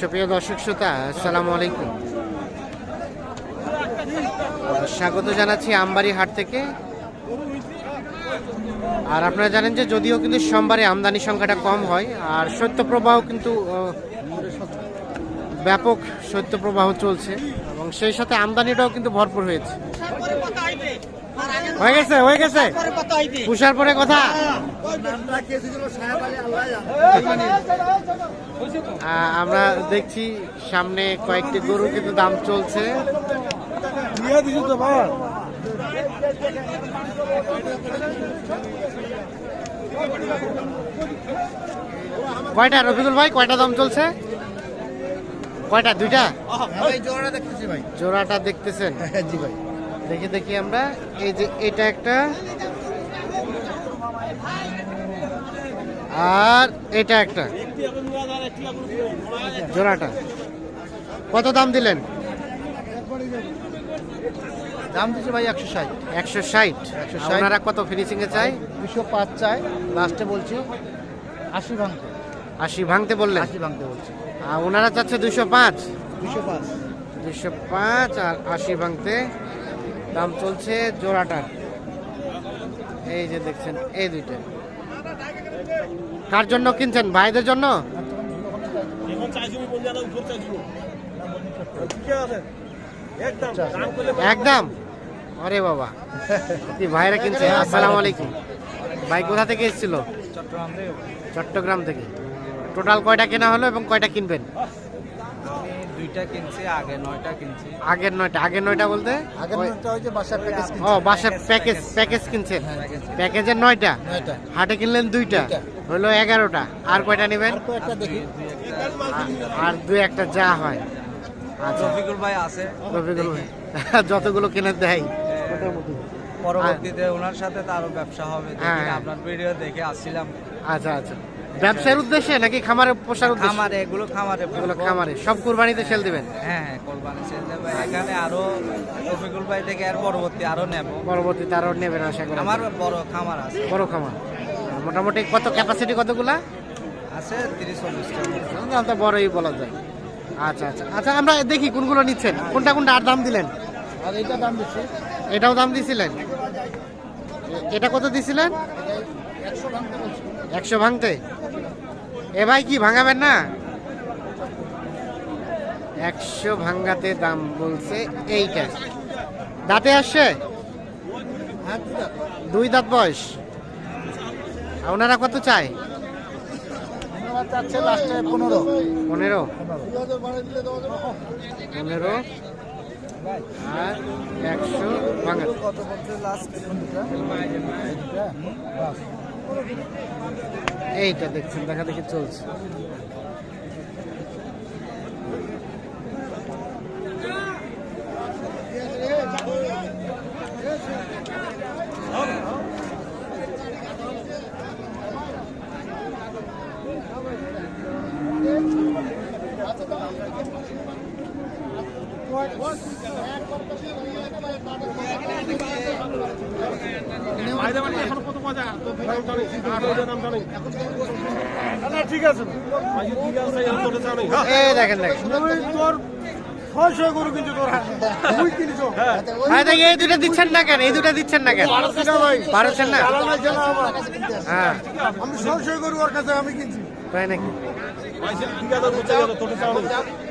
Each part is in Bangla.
সুপ্রিয় দর্শক শ্রোতা, আসসালামু আলাইকুম। স্বাগত জানাচ্ছি আমবাড়ি হাট থেকে। আর আপনারা জানেন যে যদিও কিন্তু সোমবারে আমদানি সংখ্যাটা কম হয়, আর শৈত্যপ্রবাহ কিন্তু ব্যাপক শৈত্যপ্রবাহ চলছে এবং সেই সাথে আমদানিটাও কিন্তু ভরপুর হয়েছে। হয়ে গেছে হয়ে গেছে। পুষার পরে কথা। আমরা দেখছি সামনে কয়েকটি গরু কিন্তু দাম চলছে। কয়টা রফিকুল ভাই কয়টা দাম চলছে? কয়টা দুইটা? জোড়া দেখতেছি ভাই। জোড়াটা দেখতেছেন। জি ভাই। দেখি দেখি আমরা। এই যে এটা একটা। আর এটা একটা। জোড়াটা। কত দাম দিলেন? দাম দিচ্ছে ভাই একশো ষাট। একশো ষাট। 160 ওনারা কত ফিনিশিং এ চাই দুশো পাঁচ চাই লাস্টে বলছি। আশি ভাঙতে। আশি ভাঙতে বললেন? আশি ভাঙতে বলছি। আর ওনারা চাচ্ছে দুশো পাঁচ? দুশো পাঁচ। দুশো পাঁচ আর আশি ভাঙতে। দাম চলছে জোড়াটার এই যে দেখছেন এই দুইটা। কার জন্য কিনছেন? ভাইদের জন্য? একদম। আরে বাবা। কি ভাইরা কিনছে? আসসালামু আলাইকুম। ভাই কোথা থেকে এসেছিল? চট্টগ্রাম থেকে। টোটাল কয়টা কেনা হলো এবং কয়টা কিনবেন? দুইটা কিনছি আগে নয়টা কিনছি। আগের নয়টা আগের নয়টা বলতে? আগের ওই যে বাসার প্যাকেজ ও বাসার প্যাকেজ প্যাকেজ কিনছেন প্যাকেজের নয়টা? নয়টা। হাটে কিনলেন দুইটা। হলো এগারোটা। আর কয়টা নেবেন? আর কয়েকটা দেখি। আর দুই একটা। যা হয়। আচ্ছা। রফিকুল ভাই আছে। রফিকুল ভাই। যতগুলো কিনে দেয়। পরবর্তীতে ওনার সাথে তো আরও ব্যবসা হবে। হ্যাঁ। আপনার ভিডিও দেখে আসছিলাম। আচ্ছা আচ্ছা। ব্যবসার উদ্দেশ্যে নাকি খামারে পোষার উদ্দেশ্যে? খামারে এগুলো খামারে এগুলো খামারে। সব কুরবানিতে সেল দিবেন? হ্যাঁ হ্যাঁ কোরবানি সেল দেবে। এখানে আরও রফিকুল ভাই থেকে আর পরবর্তী আরও নেব। পরবর্তীতে আরও নেবেন আশা করি। আমার বড় খামার আছে। বড় খামার। মোটামুটি কত ক্যাপাসিটি কতগুলা? আছে তিরিশ চল্লিশটা দাম তো বড়ই বলা যায়। আচ্ছা আচ্ছা। আচ্ছা আমরা দেখি কোনগুলো নিচ্ছেন। কোনটা কোনটা আর দাম দিলেন? আর এইটা দাম দিচ্ছি। এটাও দাম দিছিলেন? এটা কত দিছিলেন? একশো ভাঙতে? এ ভাই কি ভাঙাবেন না? একশো ভাঙ্গাতে দাম বলছে এইটা। দাঁতে আসছে? দুই দাঁত বয়স। ওনারা কত চায়? পনেরো। পনেরো। পনেরো। আর একশো ভাঙা এইটা দেখছেন দেখা দেখি চলছে। ঠিক আছে এই দেখেন দেখেন। তোর ছয়শো গরু কিন্তু তোর তুই কিনছো ভাই দেখি এই দুটা দিচ্ছেন না কেন? এই দুটা দিচ্ছেন না কেন? পারছেন না? হ্যাঁ। আমি ছয়শো গরু ওর কাছে আমি কিনছি। তাই নাকি? ঠিক আছে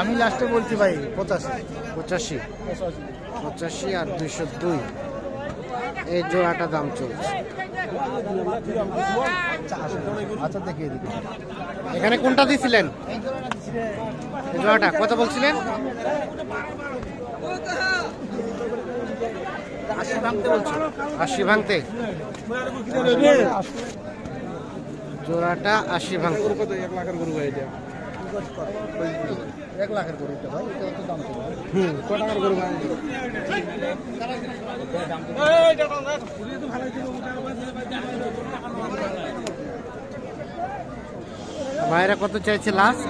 আমি লাস্টে বলছি ভাই পঁচাশি। পঁচাশি। পঁচাশি আর দুইশো দুই। এই জোড়াটা দাম চলছে। আচ্ছা দেখিয়ে দিবি এখানে কোনটা দিছিলেন? এই জোড়াটা কত বলছিলেন? আশি ভাঙতে বলছি আশি ভাঙতে। জোড়াটা আশি ভাঙতে। এক লাখের গরু ভাই এটা এক লাখের গরু এটা ভাই, এটা তো দাম হুম, ক টাকার গরু ভাই? ভাইরা কত চাইছে লাস্ট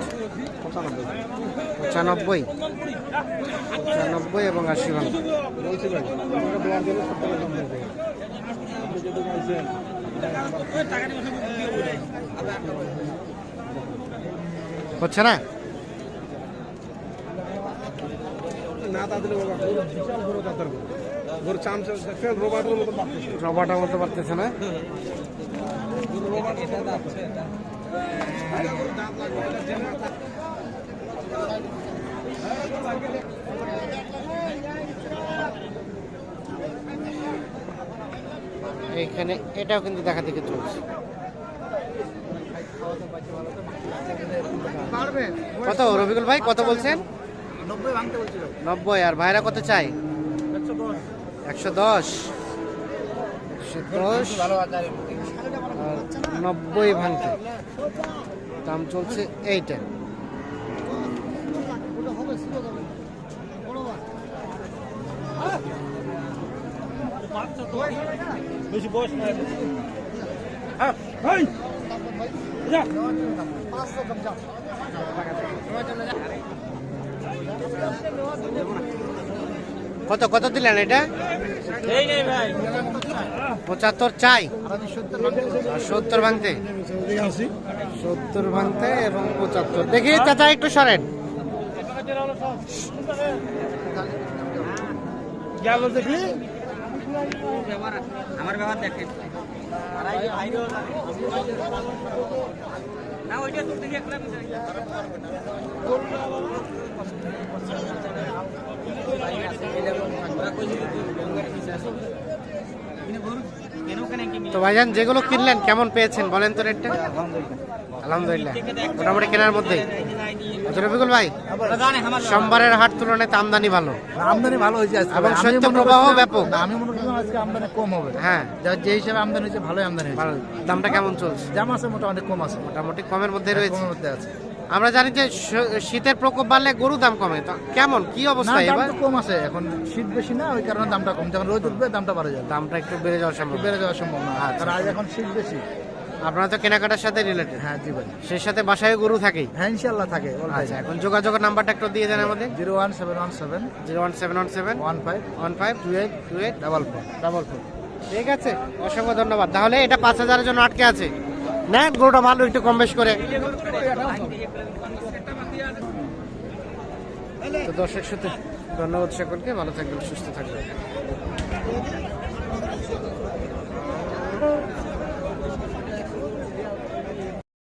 পঁচানব্বই। পঁচানব্বই এবং আশি ভাঙ টাকা বাড়তেছে রবাটা মতো পারতেছে। না? এইখানে এটাও কিন্তু দেখা দেখে চলছে। কত রবিকুল ভাই কত বলছেন? নব্বই আর ভাইরা কত চাই একশো দশ। একশো নব্বই ভাঙতে। দাম চলছে এইটা। বেশি বয়স নাই। হ্যাঁ কত কত দিলেন এটা? পঁচাত্তর চাই। সত্তর ভাঙতে? সত্তর ভাঙতে এবং পঁচাত্তর। দেখি চাচা একটু সরেন। দেখি। আমার ব্যবহার দেখেন। না ওইটা তো দেখে একটা তো ভাইজান যেগুলো কিনলেন কেমন পেয়েছেন? বলেন তো রেটটা। আলহামদুলিল্লাহ। মোটামুটি কেনার মধ্যে আচ্ছা, রফিকুল ভাই সোমবারের হাট তুলনায় তো আমদানি ভালো। আমদানি ভালো হয়েছে এবং শৈত্য প্রবাহ ব্যাপক। আমি মনে আজকে আমদানি কম হবে। হ্যাঁ। যে হিসাবে আমদানি হয়েছে ভালোই আমদানি ভালো। দামটা কেমন চলছে? জাম আছে মোটামুটি কম আছে। মোটামুটি কমের মধ্যে রয়েছে। কমের মধ্যে আছে। আমরা জানি যে শীতের প্রকোপ বাড়লে গরু দাম কমে। তো কেমন? কি অবস্থা এবার? কম আছে। এখন শীত বেশি না ওই কারণে দামটা কম। যখন রোদ উঠবে দামটা বাড়ে যাবে। দামটা একটু বেড়ে যাওয়ার সম্ভব বেড়ে যাওয়ার সম্ভাবনা। আচ্ছা। কারণ আজ এখন শীত বেশি। আপনারা তো কেনাকাটার সাথে রিলেটেড হ্যাঁ জি ভাই। সেই সাথে বাসায় গরু থাকেই। হ্যাঁ ইনশাল্লাহ থাকে আচ্ছা এখন যোগাযোগের নাম্বারটা একটু দিয়ে দেন আমাদের। Zero one seven one seven. Zero one seven one seven. One five. One five two eight two eight double four double four. ঠিক আছে অসংখ্য ধন্যবাদ। তাহলে এটা পাঁচ হাজারের জন্য আটকে আছে। নেন গরুটা ভালো একটু কম বেশ করে। তো দর্শক সাথে ধন্যবাদ সকলকে ভালো থাকবেন সুস্থ থাকবেন।